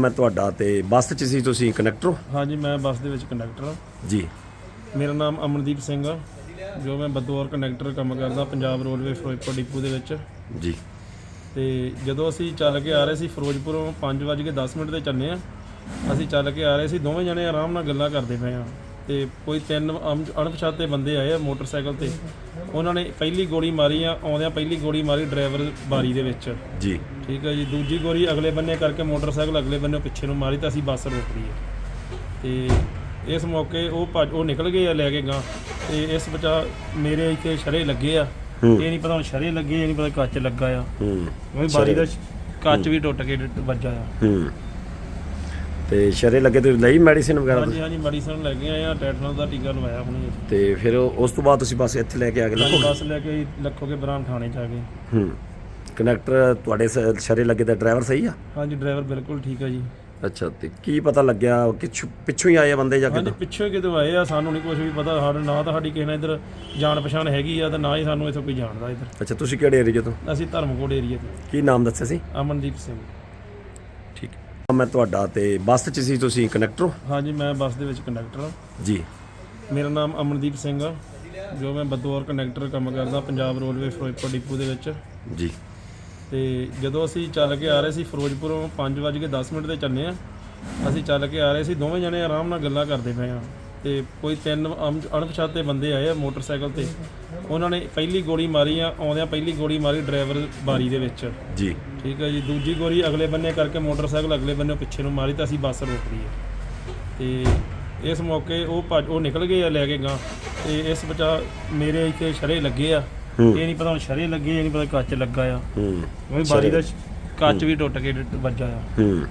ਨਾਮ ਹੈ ਤੁਹਾਡਾ ਤੇ ਬੱਸ 'ਚ ਸੀ ਤੁਸੀਂ ਕੰਡਕਟਰ ਹੋ? ਹਾਂਜੀ ਮੈਂ ਬੱਸ ਦੇ ਵਿੱਚ ਕੰਡਕਟਰ ਹਾਂ। ਜੀ। ਮੇਰਾ ਨਾਮ ਅਮਨਦੀਪ ਸਿੰਘ ਆ। ਜੋ ਮੈਂ ਬਤੌਰ ਕੰਡਕਟਰ ਕੰਮ ਕਰਦਾ ਪੰਜਾਬ ਰੋਡਵੇ ਫਿਰੋਜ਼ਪੁਰ ਡਿਪੂ ਦੇ ਵਿੱਚ। ਜੀ। ਤੇ ਜਦੋਂ ਅਸੀਂ ਚੱਲ ਕੇ ਆ ਰਹੇ ਸੀ ਫਿਰੋਜ਼ਪੁਰੋਂ 5:10 ਮਿੰਟ ਤੇ ਚੱਲੇ ਆ ਅਸੀਂ ਚੱਲ ਕੇ ਆ ਰਹੇ ਸੀ ਦੋਵੇਂ ਜਣੇ ਆਰਾਮ ਨਾਲ ਗੱਲਾਂ ਕਰਦੇ ਪਏ ਆ ਤੇ ਕੋਈ ਤਿੰਨ ਅਮ- ਅਣਪਛਾਤੇ ਬੰਦੇ ਆਏ ਆ ਮੋਟਰਸਾਈਕਲ ਤੇ। ਉਹਨਾਂ ਨੇ ਪਹਿਲੀ ਗੋਲੀ ਮਾਰੀ ਆ ਆਉਂਦਿਆਂ ਪਹਿਲੀ ਗੋਲੀ ਮਾਰੀ ਡਰਾਈਵਰ ਬਾਰੀ ਦੇ ਵਿੱਚ। ਜੀ। ਠੀਕ ਹੈ ਜੀ ਦੂਜੀ ਗੋਲੀ ਅਗਲੇ ਬੰਨੇ ਕਰਕੇ ਮੋਟਰਸਾਈਕਲ ਅਗਲੇ ਬੰਨੇ ਪਿੱਛੇ ਨੂੰ ਮਾਰੀ ਤਾਂ ਅਸੀਂ ਬੱਸ ਰੋਕ ਲਈ ਹੈ ਤੇ ਇਸ ਮੌਕੇ ਉਹ ਭੱਜ ਉਹ ਨਿਕਲ ਗਏ ਆ ਲੈ ਕੇ ਗਾਂ ਤੇ ਇਸ ਬਚਾ ਮੇਰੇ ਇੱਥੇ ਸ਼ਰੇ ਲੱਗੇ ਆ। ਇਹ ਨਹੀਂ ਪਤਾ ਹੁਣ ਸ਼ਰੇ ਲੱਗੇ ਇਹ ਨਹੀਂ ਪਤਾ ਕੱਚ ਲੱਗਾ ਆ। ਹੂੰ। ਉਹ ਬਾਰੀ ਦਾ ਕੱਚ ਵੀ ਟੁੱਟ ਕੇ ਡ- ਵੱਜਾ ਆ। ਹੂੰ। ਤੇ ਸ਼ਰੇ ਲੱਗੇ ਤੇ ਲਈ ਮੈਡੀਸਿਨ ਵਗੈਰਾ ਹਾਂਜੀ ਹਾਂਜੀ ਮੈਡੀਸਨ ਲੈ ਕੇ ਆਏ ਆ ਟੈਟਨਸ ਦਾ ਟੀਕਾ ਲਵਾਇਆ ਹੁਣੇ। ਤੇ ਫਿਰ ਉਸ ਤੋਂ ਬਾਅਦ ਤੁਸੀਂ ਬਸ ਇੱਥੇ ਲੈ ਕੇ ਆ ਗਏ ਲੱਖੋ ਬੱਸ ਲੈ ਕੇ ਲੱਖੋਗੇ ਬਰਾਮ ਥਾਣੇ ਚ ਆ ਗਏ। ਹੂੰ। ਕੰਡਕਟਰ ਤੁਹਾਡੇ ਸ- ਸ਼ਰੇ ਲੱਗੇ ਦਾ ਡਰਾਈਵਰ ਸਹੀ ਆ? ਹਾਂਜੀ ਡਰਾਈਵਰ ਬਿਲਕੁਲ ਠੀਕ ਆ ਜੀ। ਅੱਛਾ ਤੇ ਕੀ ਪਤਾ ਲੱਗਿਆ ਕਿ ਪਿੱਛੋਂ ਹੀ ਆਏ ਆ ਬੰਦੇ ਜਾਂ ਹਾਂਜੀ ਕਿੱਦਾਂ? ਪਿੱਛੋਂ ਕਿਤੇ ਆਏ ਆ ਸਾਨੂੰ ਨਹੀਂ ਕੁਝ ਵੀ ਪਤਾ ਸਾਡਾ ਨਾ ਤਾਂ ਸਾਡੀ ਕਿਸੇ ਨਾਲ ਇੱਧਰ ਜਾਣ ਪਛਾਣ ਹੈਗੀ ਆ ਤੇ ਨਾ ਹੀ ਸਾਨੂੰ ਇੱਥੋਂ ਕੋਈ ਜਾਣਦਾ ਇੱਧਰ। ਅੱਛਾ ਤੁਸੀਂ ਕਿਹੜੇ ਏਰੀਆ ਤੋਂ? ਅਸੀਂ ਧਰਮਕੋਟ ਏਰੀਆ ਤੋਂ। ਕੀ ਨਾਮ ਦੱਸਿਆ ਸੀ? ਅਮਨਦੀਪ ਸਿੰਘ। ਠੀਕ। ਹੈ ਤੁਹਾਡਾ ਤੇ ਬੱਸ 'ਚ ਸੀ ਤੁਸੀਂ ਕੰਡਕਟਰ ਹੋ? ਹਾਂਜੀ ਮੈਂ ਬੱਸ ਦੇ ਵਿੱਚ ਕੰਡਕਟਰ ਹਾਂ। ਜੀ। ਮੇਰਾ ਨਾਮ ਅਮਨਦੀਪ ਸਿੰਘ ਆ ਜੋ ਮੈਂ ਬਤੌਰ ਕੰਡਕਟਰ ਕੰਮ ਕਰਦਾ ਪੰਜਾਬ ਰੋਡਵੇ ਫਿਰੋਜ਼ਪੁਰ ਡਿਪੂ ਦੇ ਵਿੱਚ। ਜੀ। ਤੇ ਜਦੋਂ ਅਸੀਂ ਚੱਲ ਕੇ ਆ ਰਹੇ ਸੀ ਫਿਰੋਜ਼ਪੁਰੋਂ 5:10 ਮਿੰਟ ਤੇ ਚੱਲੇ ਆ ਅਸੀਂ ਚੱਲ ਕੇ ਆ ਰਹੇ ਸੀ ਦੋਵੇਂ ਜਣੇ ਆਰਾਮ ਨਾਲ ਗੱਲਾਂ ਕਰਦੇ ਪਏ ਆ। ਤੇ ਕੋਈ ਤਿੰਨ ਅਮ- ਅਣਪਛਾਤੇ ਬੰਦੇ ਆਏ ਆ ਮੋਟਰਸਾਈਕਲ ਤੇ। ਉਹਨਾਂ ਨੇ ਪਹਿਲੀ ਗੋਲੀ ਮਾਰੀ ਆ ਆਉਂਦਿਆਂ ਪਹਿਲੀ ਗੋਲੀ ਮਾਰੀ ਡਰਾਈਵਰ ਬਾਰੀ ਦੇ ਵਿੱਚ। ਜੀ। ਠੀਕ ਹੈ ਜੀ ਦੂਜੀ ਗੋਲੀ ਅਗਲੇ ਬੰਨੇ ਕਰਕੇ ਮੋਟਰਸਾਈਕਲ ਅਗਲੇ ਬੰਨੇ ਪਿੱਛੇ ਨੂੰ ਮਾਰੀ ਤਾਂ ਅਸੀਂ ਬੱਸ ਰੋਕ ਲਈ ਹੈ ਤੇ ਇਸ ਮੌਕੇ ਉਹ ਭੱਜ ਉਹ ਨਿਕਲ ਗਏ ਆ ਲੈ ਕੇ ਗਾਂ ਤੇ ਇਸ ਬਚਾ ਮੇਰੇ ਇੱਥੇ ਸ਼ਰੇ ਲੱਗੇ ਆ। ਹੂੰ। ਇਹ ਨਹੀਂ ਪਤਾ ਹੁਣ ਸ਼ਰੇ ਲੱਗੇ ਇਹ ਨਹੀਂ ਪਤਾ ਕੱਚ ਲੱਗਾ ਆ। ਹੂੰ। ਉਹ ਬਾਰੀ ਦਾ ਕੱਚ ਵੀ ਟੁੱਟ ਕੇ ਵੱਜਾ ਆ। ਹੂੰ।